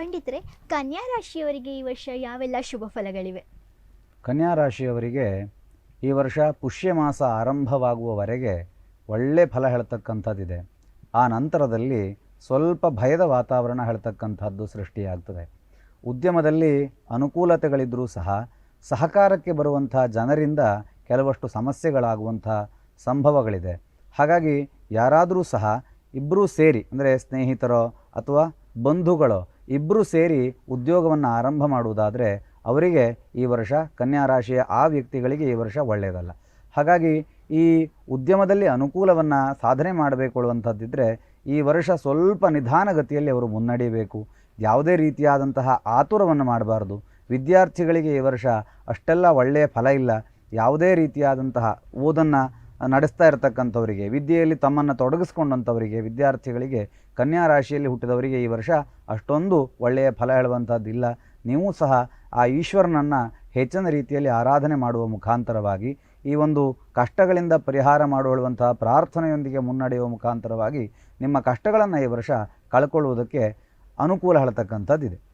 ಪಂಡಿತರೆ, ಕನ್ಯಾ ರಾಶಿಯವರಿಗೆ ಈ ವರ್ಷ ಯಾವೆಲ್ಲ ಶುಭ ಫಲಗಳಿವೆ? ಕನ್ಯಾ ರಾಶಿಯವರಿಗೆ ಈ ವರ್ಷ ಪುಷ್ಯ ಮಾಸ ಆರಂಭವಾಗುವವರೆಗೆ ಒಳ್ಳೆ ಫಲ ಹೇಳ್ತಕ್ಕಂಥದ್ದಿದೆ. ಆ ನಂತರದಲ್ಲಿ ಸ್ವಲ್ಪ ಭಯದ ವಾತಾವರಣ ಹೇಳ್ತಕ್ಕಂಥದ್ದು ಸೃಷ್ಟಿಯಾಗ್ತದೆ. ಉದ್ಯಮದಲ್ಲಿ ಅನುಕೂಲತೆಗಳಿದ್ದರೂ ಸಹ ಸಹಕಾರಕ್ಕೆ ಬರುವಂಥ ಜನರಿಂದ ಕೆಲವಷ್ಟು ಸಮಸ್ಯೆಗಳಾಗುವಂಥ ಸಂಭವಗಳಿದೆ. ಹಾಗಾಗಿ ಯಾರಾದರೂ ಸಹ ಇಬ್ಬರೂ ಸೇರಿ, ಅಂದರೆ ಸ್ನೇಹಿತರೋ ಅಥವಾ ಬಂಧುಗಳೋ ಇಬ್ಬರೂ ಸೇರಿ ಉದ್ಯೋಗವನ್ನು ಆರಂಭ ಮಾಡುವುದಾದರೆ ಅವರಿಗೆ ಈ ವರ್ಷ ಕನ್ಯಾ ರಾಶಿಯ ಆ ವ್ಯಕ್ತಿಗಳಿಗೆ ಈ ವರ್ಷ ಒಳ್ಳೆಯದಲ್ಲ ಹಾಗಾಗಿ ಈ ಉದ್ಯಮದಲ್ಲಿ ಅನುಕೂಲವನ್ನು ಸಾಧನೆ ಮಾಡಬೇಕೊಳ್ಳುವಂಥದ್ದಿದ್ದರೆ ಈ ವರ್ಷ ಸ್ವಲ್ಪ ನಿಧಾನಗತಿಯಲ್ಲಿ ಅವರು ಮುನ್ನಡೆಯಬೇಕು ಯಾವುದೇ ರೀತಿಯಾದಂತಹ ಆತುರವನ್ನು ಮಾಡಬಾರ್ದು. ವಿದ್ಯಾರ್ಥಿಗಳಿಗೆ ಈ ವರ್ಷ ಅಷ್ಟೆಲ್ಲ ಒಳ್ಳೆಯ ಫಲ ಇಲ್ಲ. ಯಾವುದೇ ರೀತಿಯಾದಂತಹ ಓದನ್ನು ನಡೆಸ್ತಾ ಇರತಕ್ಕಂಥವರಿಗೆ, ವಿದ್ಯೆಯಲ್ಲಿ ತಮ್ಮನ್ನು ತೊಡಗಿಸ್ಕೊಂಡಂಥವರಿಗೆ, ವಿದ್ಯಾರ್ಥಿಗಳಿಗೆ ಕನ್ಯಾ ರಾಶಿಯಲ್ಲಿ ಹುಟ್ಟಿದವರಿಗೆ ಈ ವರ್ಷ ಅಷ್ಟೊಂದು ಒಳ್ಳೆಯ ಫಲ ಹೇಳುವಂಥದ್ದಿಲ್ಲ. ನೀವು ಸಹ ಆ ಈಶ್ವರನನ್ನು ಹೆಚ್ಚಿನ ರೀತಿಯಲ್ಲಿ ಆರಾಧನೆ ಮಾಡುವ ಮುಖಾಂತರವಾಗಿ, ಈ ಒಂದು ಕಷ್ಟಗಳಿಂದ ಪರಿಹಾರ ಮಾಡುವಂತಹ ಪ್ರಾರ್ಥನೆಯೊಂದಿಗೆ ಮುನ್ನಡೆಯುವ ಮುಖಾಂತರವಾಗಿ ನಿಮ್ಮ ಕಷ್ಟಗಳನ್ನು ಈ ವರ್ಷ ಕಳ್ಕೊಳ್ಳುವುದಕ್ಕೆ ಅನುಕೂಲ ಹೇಳ್ತಕ್ಕಂಥದ್ದಿದೆ.